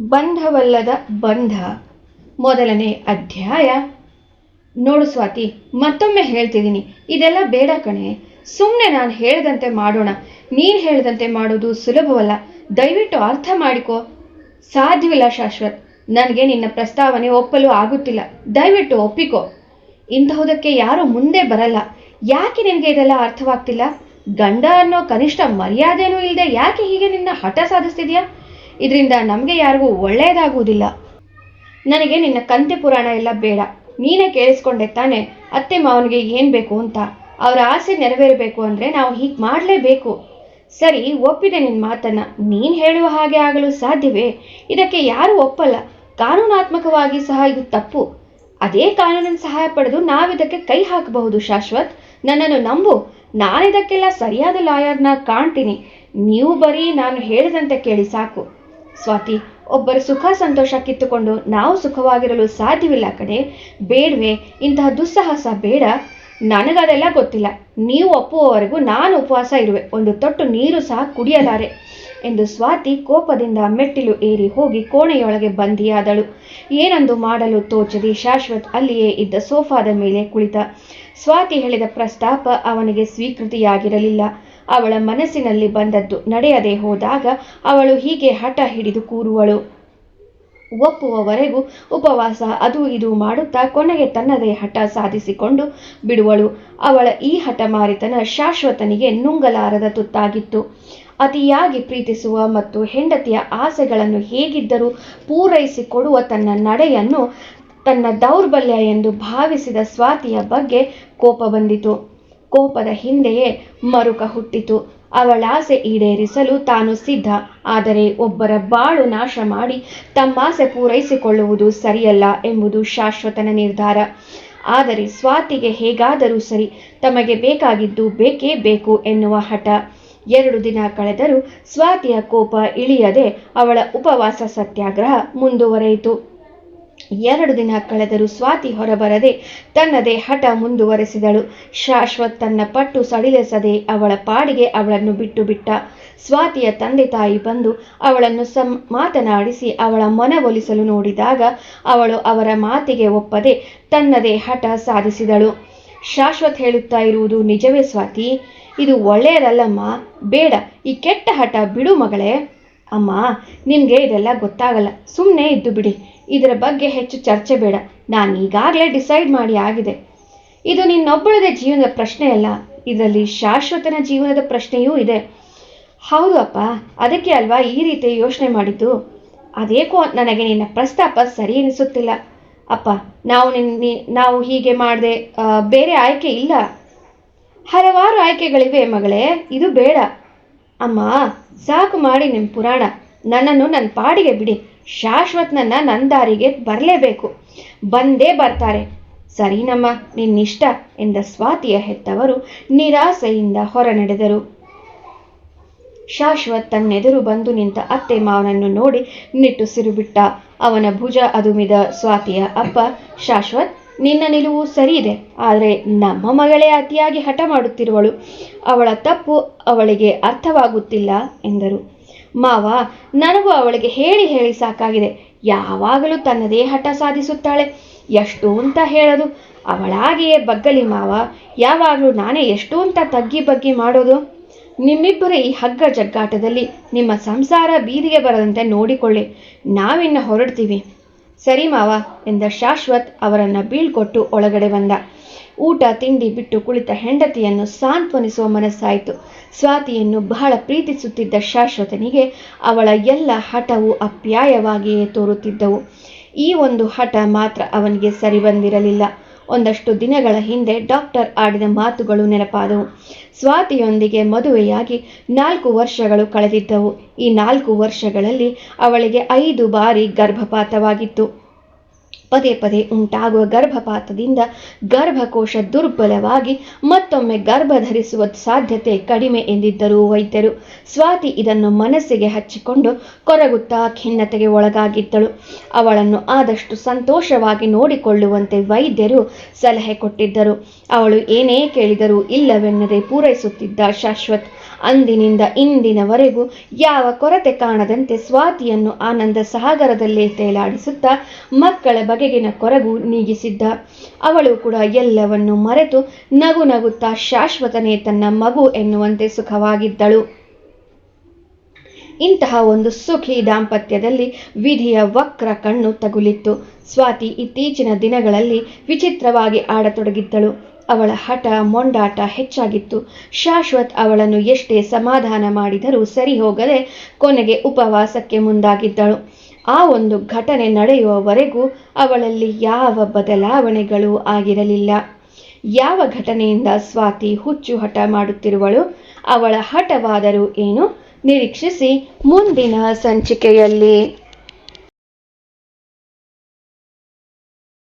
ಬಂಧವಲ್ಲದ ಬಂಧ. ಮೊದಲನೇ ಅಧ್ಯಾಯ. ನೋಡು ಸ್ವಾತಿ, ಮತ್ತೊಮ್ಮೆ ಹೇಳ್ತಿದ್ದೀನಿ. ಇದೆಲ್ಲ ಬೇಡ ಕಣೆ. ಸುಮ್ಮನೆ ನಾನು ಹೇಳಿದಂತೆ ಮಾಡೋಣ. ನೀನು ಹೇಳಿದಂತೆ ಮಾಡೋದು ಸುಲಭವಲ್ಲ. ದಯವಿಟ್ಟು ಅರ್ಥ ಮಾಡಿಕೋ. ಸಾಧ್ಯವಿಲ್ಲ ಶಾಶ್ವತ್. ನನಗೆ ನಿನ್ನ ಪ್ರಸ್ತಾವನೆ ಒಪ್ಪಲು ಆಗುತ್ತಿಲ್ಲ. ದಯವಿಟ್ಟು ಒಪ್ಪಿಕೋ. ಇಂತಹುದಕ್ಕೆ ಯಾರೂ ಮುಂದೆ ಬರಲ್ಲ. ಯಾಕೆ ನಿನಗೆ ಇದೆಲ್ಲ ಅರ್ಥವಾಗ್ತಿಲ್ಲ? ಗಂಡ ಅನ್ನೋ ಕನಿಷ್ಠ ಮರ್ಯಾದೆನೂ ಇಲ್ಲದೆ ಯಾಕೆ ಹೀಗೆ ನಿನ್ನ ಹಠ ಸಾಧಿಸ್ತಿದ್ಯಾ? ಇದರಿಂದ ನಮಗೆ ಯಾರಿಗೂ ಒಳ್ಳೆಯದಾಗುವುದಿಲ್ಲ ನನಗೆ ನಿನ್ನ ಕಂತೆ ಪುರಾಣ ಎಲ್ಲ ಬೇಡ. ನೀನೇ ಕೇಳಿಸ್ಕೊಂಡೆ ತಾನೆ, ಅತ್ತೆ ಮಾವನಿಗೆ ಏನು ಬೇಕು ಅಂತ. ಅವರ ಆಸೆ ನೆರವೇರಬೇಕು ಅಂದರೆ ನಾವು ಹೀಗೆ ಮಾಡಲೇಬೇಕು. ಸರಿ, ಒಪ್ಪಿದೆ ನಿನ್ನ ಮಾತನ್ನ. ನೀನು ಹೇಳುವ ಹಾಗೆ ಆಗಲು ಸಾಧ್ಯವೇ? ಇದಕ್ಕೆ ಯಾರೂ ಒಪ್ಪಲ್ಲ. ಕಾನೂನಾತ್ಮಕವಾಗಿ ಸಹ ಇದು ತಪ್ಪು. ಅದೇ ಕಾನೂನಿನ ಸಹಾಯ ಪಡೆದು ನಾವಿದಕ್ಕೆ ಕೈ ಹಾಕಬಹುದು, ಶಾಶ್ವತ್. ನನ್ನನ್ನು ನಂಬು. ನಾನಿದಕ್ಕೆಲ್ಲ ಸರಿಯಾದ ಲಾಯರ್ನ ಕಾಣ್ತೀನಿ. ನೀವು ಬರೀ ನಾನು ಹೇಳಿದಂತೆ ಕೇಳಿ ಸಾಕು. ಸ್ವಾತಿ, ಒಬ್ಬರು ಸುಖ ಸಂತೋಷ ಕಿತ್ತುಕೊಂಡು ನಾವು ಸುಖವಾಗಿರಲು ಸಾಧ್ಯವಿಲ್ಲ ಕಡೆ ಬೇಡವೇ, ಇಂತಹ ದುಸ್ಸಾಹಸ ಬೇಡ. ನನಗದೆಲ್ಲ ಗೊತ್ತಿಲ್ಲ. ನೀವು ಒಪ್ಪುವವರೆಗೂ ನಾನು ಉಪವಾಸ ಇರುವೆ. ಒಂದು ತೊಟ್ಟು ನೀರು ಸಹ ಕುಡಿಯಲಾರೆ ಎಂದು ಸ್ವಾತಿ ಕೋಪದಿಂದ ಮೆಟ್ಟಿಲು ಏರಿ ಹೋಗಿ ಕೋಣೆಯೊಳಗೆ ಬಂದಿಯಾದಳು. ಏನೊಂದು ಮಾಡಲು ತೋಚದಿ ಶಾಶ್ವತ್ ಅಲ್ಲಿಯೇ ಇದ್ದ ಸೋಫಾದ ಮೇಲೆ ಕುಳಿತ. ಸ್ವಾತಿ ಹೇಳಿದ ಪ್ರಸ್ತಾಪ ಅವನಿಗೆ ಸ್ವೀಕೃತಿಯಾಗಿರಲಿಲ್ಲ. ಅವಳ ಮನಸ್ಸಿನಲ್ಲಿ ಬಂದದ್ದು ನಡೆಯದೆ ಹೋದಾಗ ಅವಳು ಹೀಗೆ ಹಠ ಹಿಡಿದು ಕೂರುವಳು. ಒಪ್ಪುವವರೆಗೂ ಉಪವಾಸ ಅದು ಇದು ಮಾಡುತ್ತಾ ಕೊನೆಗೆ ತನ್ನದೇ ಹಠ ಸಾಧಿಸಿಕೊಂಡು ಬಿಡುವಳು. ಅವಳ ಈ ಹಠಮಾರಿತನ ಶಾಶ್ವತನಿಗೆ ನುಂಗಲಾರದ ತುತ್ತಾಗಿತ್ತು. ಅತಿಯಾಗಿ ಪ್ರೀತಿಸುವ ಮತ್ತು ಹೆಂಡತಿಯ ಆಸೆಗಳನ್ನು ಹೇಗಿದ್ದರೂ ಪೂರೈಸಿಕೊಡುವ ತನ್ನ ನಡೆಯನ್ನು ತನ್ನ ದೌರ್ಬಲ್ಯ ಎಂದು ಭಾವಿಸಿದ ಸ್ವಾತಿಯ ಬಗ್ಗೆ ಕೋಪ ಬಂದಿತು. ಕೋಪದ ಹಿಂದೆಯೇ ಮರುಕ ಹುಟ್ಟಿತು. ಅವಳಾಸೆ ಈಡೇರಿಸಲು ತಾನು ಸಿದ್ಧ. ಆದರೆ ಒಬ್ಬರ ಬಾಳು ನಾಶ ಮಾಡಿ ತಮ್ಮಾಸೆ ಪೂರೈಸಿಕೊಳ್ಳುವುದು ಸರಿಯಲ್ಲ ಎಂಬುದು ಶಾಶ್ವತನ ನಿರ್ಧಾರ. ಆದರೆ ಸ್ವಾತಿಗೆ ಹೇಗಾದರೂ ಸರಿ, ತಮಗೆ ಬೇಕಾಗಿದ್ದು ಬೇಕೇ ಬೇಕು ಎನ್ನುವ ಹಠ. ಎರಡು ದಿನ ಕಳೆದರೂ ಸ್ವಾತಿಯ ಕೋಪ ಇಳಿಯದೆ ಅವಳ ಉಪವಾಸ ಸತ್ಯಾಗ್ರಹ ಮುಂದುವರೆಯಿತು. ಎರಡು ದಿನ ಕಳೆದರೂ ಸ್ವಾತಿ ಹೊರಬರದೆ ತನ್ನದೇ ಹಠ ಮುಂದುವರೆಸಿದಳು. ಶಾಶ್ವತ್ ತನ್ನ ಪಟ್ಟು ಸಡಿಲಿಸದೆ ಅವಳ ಪಾಡಿಗೆ ಅವಳನ್ನು ಬಿಟ್ಟು ಬಿಟ್ಟ ಸ್ವಾತಿಯ ತಂದೆ ತಾಯಿ ಬಂದು ಅವಳನ್ನು ಸಂ ಮಾತನಾಡಿಸಿ ಅವಳ ಮನವೊಲಿಸಲು ನೋಡಿದಾಗ ಅವಳು ಅವರ ಮಾತಿಗೆ ಒಪ್ಪದೆ ತನ್ನದೇ ಹಠ ಸಾಧಿಸಿದಳು. ಶಾಶ್ವತ್ ಹೇಳುತ್ತಾ ಇರುವುದು ನಿಜವೇ ಸ್ವಾತಿ? ಇದು ಒಳ್ಳೆಯದಲ್ಲಮ್ಮ. ಬೇಡ, ಈ ಕೆಟ್ಟ ಹಠ ಬಿಡು ಮಗಳೇ. ಅಮ್ಮ ನಿಮಗೆ ಇದೆಲ್ಲ ಗೊತ್ತಾಗಲ್ಲ. ಸುಮ್ಮನೆ ಇದ್ದು ಬಿಡಿ. ಇದರ ಬಗ್ಗೆ ಹೆಚ್ಚು ಚರ್ಚೆ ಬೇಡ. ನಾನು ಈಗಾಗಲೇ ಡಿಸೈಡ್ ಮಾಡಿ ಆಗಿದೆ. ಇದು ನಿನ್ನೊಬ್ಬಳದೇ ಜೀವನದ ಪ್ರಶ್ನೆ ಅಲ್ಲ. ಇದರಲ್ಲಿ ಶಾಶ್ವತನ ಜೀವನದ ಪ್ರಶ್ನೆಯೂ ಇದೆ. ಹೌದು ಅಪ್ಪ, ಅದಕ್ಕೆ ಅಲ್ವಾ ಈ ರೀತಿ ಯೋಚನೆ ಮಾಡಿದ್ದು? ಅದೇಕೋ ನನಗೆ ನಿನ್ನ ಪ್ರಸ್ತಾಪ ಸರಿ ಅನಿಸುತ್ತಿಲ್ಲ. ಅಪ್ಪ, ನಾವು ನಿನ್ನ ನಾವು ಹೀಗೆ ಮಾಡದೆ ಬೇರೆ ಆಯ್ಕೆ ಇಲ್ಲ. ಹಲವಾರು ಆಯ್ಕೆಗಳಿವೆ ಮಗಳೇ, ಇದು ಬೇಡ. ಅಮ್ಮ, ಸಾಕು ಮಾಡಿ ನಿಮ್ಮ ಪುರಾಣ. ನನ್ನನ್ನು ನನ್ನ ಪಾಡಿಗೆ ಬಿಡಿ. ಶಾಶ್ವತ್ನನ್ನ ನನ್ನ ದಾರಿಗೆ ಬರಲೇಬೇಕು. ಬಂದೇ ಬರ್ತಾರೆ. ಸರಿನಮ್ಮ, ನಿನ್ನಿಷ್ಟ ಎಂದ ಸ್ವಾತಿಯ ಹೆತ್ತವರು ನಿರಾಸೆಯಿಂದ ಹೊರ ನಡೆದರು ಶಾಶ್ವತ್ ತನ್ನೆದುರು ಬಂದು ನಿಂತ ಅತ್ತೆ ಮಾವನನ್ನು ನೋಡಿ ನಿಟ್ಟುಸಿರು ಬಿಟ್ಟ. ಅವನ ಭುಜ ಅದುಮಿದ ಸ್ವಾತಿಯ ಅಪ್ಪ, ಶಾಶ್ವತ್ ನಿನ್ನ ನಿಲುವು ಸರಿ ಇದೆ ಆದರೆ ನಮ್ಮ ಮಗಳೇ ಅತಿಯಾಗಿ ಹಠ ಮಾಡುತ್ತಿರುವಳು. ಅವಳ ತಪ್ಪು ಅವಳಿಗೆ ಅರ್ಥವಾಗುತ್ತಿಲ್ಲ ಎಂದರು. ಮಾವ, ನನಗೂ ಅವಳಿಗೆ ಹೇಳಿ ಹೇಳಿ ಸಾಕಾಗಿದೆ. ಯಾವಾಗಲೂ ತನ್ನದೇ ಹಠ ಸಾಧಿಸುತ್ತಾಳೆ. ಎಷ್ಟು ಅಂತ ಹೇಳೋದು. ಅವಳಾಗಿಯೇ ಬಗ್ಗಲಿ ಮಾವ, ಯಾವಾಗಲೂ ನಾನೇ ಎಷ್ಟು ಅಂತ ತಗ್ಗಿ ಬಗ್ಗಿ ಮಾಡೋದು. ನಿಮ್ಮಿಬ್ಬರ ಈ ಹಗ್ಗ ಜಗ್ಗಾಟದಲ್ಲಿ ನಿಮ್ಮ ಸಂಸಾರ ಬೀದಿಗೆ ಬರದಂತೆ ನೋಡಿಕೊಳ್ಳಿ. ನಾವಿನ್ನು ಹೊರಡ್ತೀವಿ. ಸರಿ ಮಾವ ಎಂದ ಶಾಶ್ವತ್ ಅವರನ್ನು ಬೀಳ್ಕೊಟ್ಟು ಒಳಗಡೆ ಬಂದ. ಊಟ, ತಿಂಡಿ ಬಿಟ್ಟು ಕುಳಿತ ಹೆಂಡತಿಯನ್ನು ಸಾಂತ್ವನಿಸುವ ಮನಸ್ಸಾಯಿತು. ಸ್ವಾತಿಯನ್ನು ಬಹಳ ಪ್ರೀತಿಸುತ್ತಿದ್ದ ಶಾಶ್ವತನಿಗೆ ಅವಳ ಎಲ್ಲ ಹಠವು ಅಪ್ಯಾಯವಾಗಿಯೇ ತೋರುತ್ತಿದ್ದವು. ಈ ಒಂದು ಹಠ ಮಾತ್ರ ಅವನಿಗೆ ಸರಿ ಬಂದಿರಲಿಲ್ಲ. ಒಂದಷ್ಟು ದಿನಗಳ ಹಿಂದೆ ಡಾಕ್ಟರ್ ಆಡಿದ ಮಾತುಗಳು ನೆನಪಾದವು. ಸ್ವಾತಿಯೊಂದಿಗೆ ಮದುವೆಯಾಗಿ ನಾಲ್ಕು ವರ್ಷಗಳು ಕಳೆದಿದ್ದವು. ಈ ನಾಲ್ಕು ವರ್ಷಗಳಲ್ಲಿ ಅವಳಿಗೆ ಐದು ಬಾರಿ ಗರ್ಭಪಾತವಾಗಿತ್ತು. ಪದೇ ಪದೇ ಉಂಟಾಗುವ ಗರ್ಭಪಾತದಿಂದ ಗರ್ಭಕೋಶ ದುರ್ಬಲವಾಗಿ ಮತ್ತೊಮ್ಮೆ ಗರ್ಭ ಧರಿಸುವ ಸಾಧ್ಯತೆ ಕಡಿಮೆ ಎಂದಿದ್ದರು ವೈದ್ಯರು ಸ್ವಾತಿ ಇದನ್ನು ಮನಸ್ಸಿಗೆ ಹಚ್ಚಿಕೊಂಡು ಕೊರಗುತ್ತಾ ಖಿನ್ನತೆಗೆ ಒಳಗಾಗಿದ್ದಳು. ಅವಳನ್ನು ಆದಷ್ಟು ಸಂತೋಷವಾಗಿ ನೋಡಿಕೊಳ್ಳುವಂತೆ ವೈದ್ಯರು ಸಲಹೆ ಕೊಟ್ಟಿದ್ದರು. ಅವಳು ಏನೇ ಕೇಳಿದರೂ ಇಲ್ಲವೆನ್ನದೆ ಪೂರೈಸುತ್ತಿದ್ದ ಶಾಶ್ವತ್. ಅಂದಿನಿಂದ ಇಂದಿನವರೆಗೂ ಯಾವ ಕೊರತೆ ಕಾಣದಂತೆ ಸ್ವಾತಿಯನ್ನು ಆನಂದ ಸಾಗರದಲ್ಲೇ ತೇಲಾಡಿಸುತ್ತಾ ಮಕ್ಕಳ ಬಗೆಗಿನ ಕೊರಗು ನೀಗಿಸಿದ್ದ. ಅವಳು ಕೂಡ ಎಲ್ಲವನ್ನು ಮರೆತು ನಗು ನಗುತ್ತಾ ಶಾಶ್ವತನೇ ತನ್ನ ಮಗು ಎನ್ನುವಂತೆ ಸುಖವಾಗಿದ್ದಳು. ಇಂತಹ ಒಂದು ಸುಖಿ ದಾಂಪತ್ಯದಲ್ಲಿ ವಿಧಿಯ ವಕ್ರ ಕಣ್ಣು ತಗುಲಿತ್ತು. ಸ್ವಾತಿ ಇತ್ತೀಚಿನ ದಿನಗಳಲ್ಲಿ ವಿಚಿತ್ರವಾಗಿ ಆಡತೊಡಗಿದ್ದಳು. ಅವಳ ಹಠ ಮೊಂಡಾಟ ಹೆಚ್ಚಾಗಿತ್ತು. ಶಾಶ್ವತ್ ಅವಳನ್ನು ಎಷ್ಟೇ ಸಮಾಧಾನ ಮಾಡಿದರೂ ಸರಿ ಹೋಗದೆ ಕೊನೆಗೆ ಉಪವಾಸಕ್ಕೆ ಮುಂದಾಗಿದ್ದಳು. ಆ ಒಂದು ಘಟನೆ ನಡೆಯುವವರೆಗೂ ಅವಳಲ್ಲಿ ಯಾವ ಬದಲಾವಣೆಗಳು ಆಗಿರಲಿಲ್ಲ. ಯಾವ ಘಟನೆಯಿಂದ ಸ್ವಾತಿ ಹುಚ್ಚು ಹಠ ಮಾಡುತ್ತಿರುವಳು? ಅವಳ ಹಠವಾದರೂ ಏನು? ನಿರೀಕ್ಷಿಸಿ ಮುಂದಿನ ಸಂಚಿಕೆಯಲ್ಲಿ.